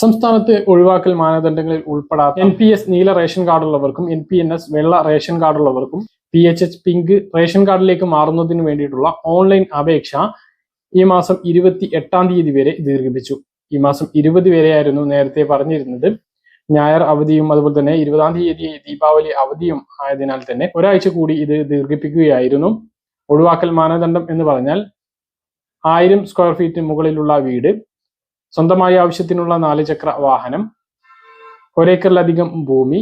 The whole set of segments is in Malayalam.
സംസ്ഥാനത്ത് ഒഴിവാക്കൽ മാനദണ്ഡങ്ങളിൽ ഉൾപ്പെടാത്ത എൻ പി എസ് നീല റേഷൻ കാർഡുള്ളവർക്കും എൻ പി എൻ എസ് വെള്ള ration കാർഡുള്ളവർക്കും P H H pink ration കാർഡിലേക്ക് മാറുന്നതിന് വേണ്ടിയിട്ടുള്ള ഓൺലൈൻ അപേക്ഷ ഈ മാസം ഇരുപത്തി എട്ടാം തീയതി വരെ ദീർഘിപ്പിച്ചു. ഈ മാസം ഇരുപത് വരെയായിരുന്നു നേരത്തെ പറഞ്ഞിരുന്നത്. ഞായർ അവധിയും അതുപോലെ തന്നെ ഇരുപതാം തീയതി ദീപാവലി അവധിയും ആയതിനാൽ തന്നെ ഒരാഴ്ച കൂടി ഇത് ദീർഘിപ്പിക്കുകയായിരുന്നു. ഒഴിവാക്കൽ മാനദണ്ഡം എന്ന് പറഞ്ഞാൽ ആയിരം സ്ക്വയർ ഫീറ്റ് മുകളിലുള്ള വീട് സ്വന്തമായ ആവശ്യത്തിനുള്ള നാല് ചക്ര വാഹനം ഒരേക്കറിലധികം ഭൂമി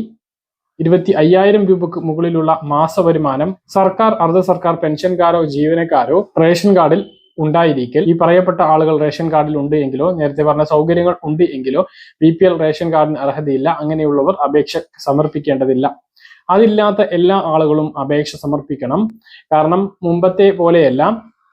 ഇരുപത്തി അയ്യായിരം രൂപക്ക് മുകളിലുള്ള മാസ വരുമാനം സർക്കാർ അർദ്ധ സർക്കാർ പെൻഷൻകാരോ ജീവനക്കാരോ റേഷൻ കാർഡിൽ ഉണ്ടായിരിക്കൽ. ഈ പറയപ്പെട്ട ആളുകൾ റേഷൻ കാർഡിൽ ഉണ്ട് എങ്കിലോ നേരത്തെ പറഞ്ഞ സൗകര്യങ്ങൾ ഉണ്ട് എങ്കിലോ ബി പി എൽ റേഷൻ കാർഡിന് അർഹതയില്ല അങ്ങനെയുള്ളവർ അപേക്ഷ സമർപ്പിക്കേണ്ടതില്ല. അതില്ലാത്ത എല്ലാ ആളുകളും അപേക്ഷ സമർപ്പിക്കണം. കാരണം മുമ്പത്തെ പോലെയല്ല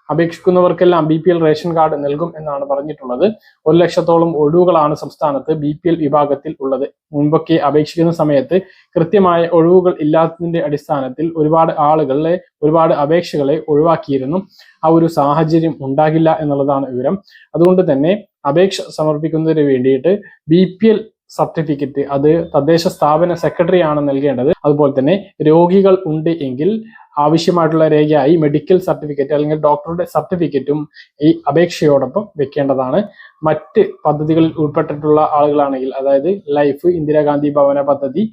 അപേക്ഷിക്കുന്നവർക്കെല്ലാം B P L ration card നൽകും എന്നാണ് പറഞ്ഞിട്ടുള്ളത്. ഒരു ലക്ഷത്തോളം ഒഴിവുകളാണ് സംസ്ഥാനത്ത് ബി പി എൽ വിഭാഗത്തിൽ ഉള്ളത്. മുൻപൊക്കെ അപേക്ഷിക്കുന്ന സമയത്ത് കൃത്യമായ ഒഴിവുകൾ ഇല്ലാത്തതിന്റെ അടിസ്ഥാനത്തിൽ ഒരുപാട് ആളുകളെ ഒരുപാട് അപേക്ഷകളെ ഒഴിവാക്കിയിരുന്നു. ആ ഒരു സാഹചര്യം ഉണ്ടാകില്ല എന്നുള്ളതാണ് വിവരം. അതുകൊണ്ട് തന്നെ അപേക്ഷ സമർപ്പിക്കുന്നതിന് വേണ്ടിയിട്ട് ബി പി എൽ സർട്ടിഫിക്കറ്റ് അത് തദ്ദേശ സ്ഥാപന സെക്രട്ടറിയാണ് നൽകേണ്ടത്. അതുപോലെ തന്നെ രോഗികൾ ഉണ്ട് എങ്കിൽ ആവശ്യമായിട്ടുള്ള രേഖയായി മെഡിക്കൽ സർട്ടിഫിക്കറ്റ് അല്ലെങ്കിൽ ഡോക്ടറുടെ സർട്ടിഫിക്കറ്റും ഈ അപേക്ഷയോടൊപ്പം വെക്കേണ്ടതാണ്. മറ്റ് പദ്ധതികളിൽ ഉൾപ്പെട്ടിട്ടുള്ള ആളുകളാണെങ്കിൽ അതായത് ലൈഫ് ഇന്ദിരാഗാന്ധി ഭവന പദ്ധതി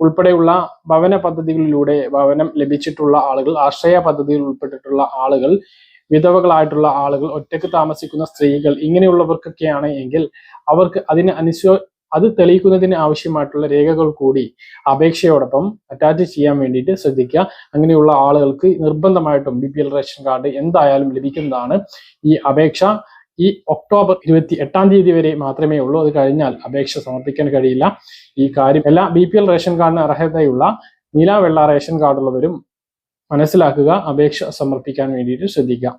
ഉൾപ്പെടെയുള്ള ഭവന പദ്ധതികളിലൂടെ ഭവനം ലഭിച്ചിട്ടുള്ള ആളുകൾ ആശ്രയ പദ്ധതിയിൽ ഉൾപ്പെട്ടിട്ടുള്ള ആളുകൾ വിധവകളായിട്ടുള്ള ആളുകൾ ഒറ്റയ്ക്ക് താമസിക്കുന്ന സ്ത്രീകൾ ഇങ്ങനെയുള്ളവർക്കൊക്കെയാണ് എങ്കിൽ അവർക്ക് അതിന് അനുസോ അത് തെളിയിക്കുന്നതിന് ആവശ്യമായിട്ടുള്ള രേഖകൾ കൂടി അപേക്ഷയോടൊപ്പം അറ്റാച്ച് ചെയ്യാൻ വേണ്ടിയിട്ട് ശ്രദ്ധിക്കുക. അങ്ങനെയുള്ള ആളുകൾക്ക് നിർബന്ധമായിട്ടും B P L ration card എന്തായാലും ലഭിക്കുന്നതാണ് ഈ അപേക്ഷ. ഈ ഒക്ടോബർ ഇരുപത്തി എട്ടാം തീയതി വരെ മാത്രമേ ഉള്ളൂ. അത് കഴിഞ്ഞാൽ അപേക്ഷ സമർപ്പിക്കാൻ കഴിയില്ല. ഈ കാര്യം എല്ലാ ബി പി എൽ റേഷൻ കാർഡിന് അർഹതയുള്ള നീല റേഷൻ കാർഡുള്ളവരും മനസ്സിലാക്കുക അപേക്ഷ സമർപ്പിക്കാൻ വേണ്ടിയിട്ട് ശ്രദ്ധിക്കുക.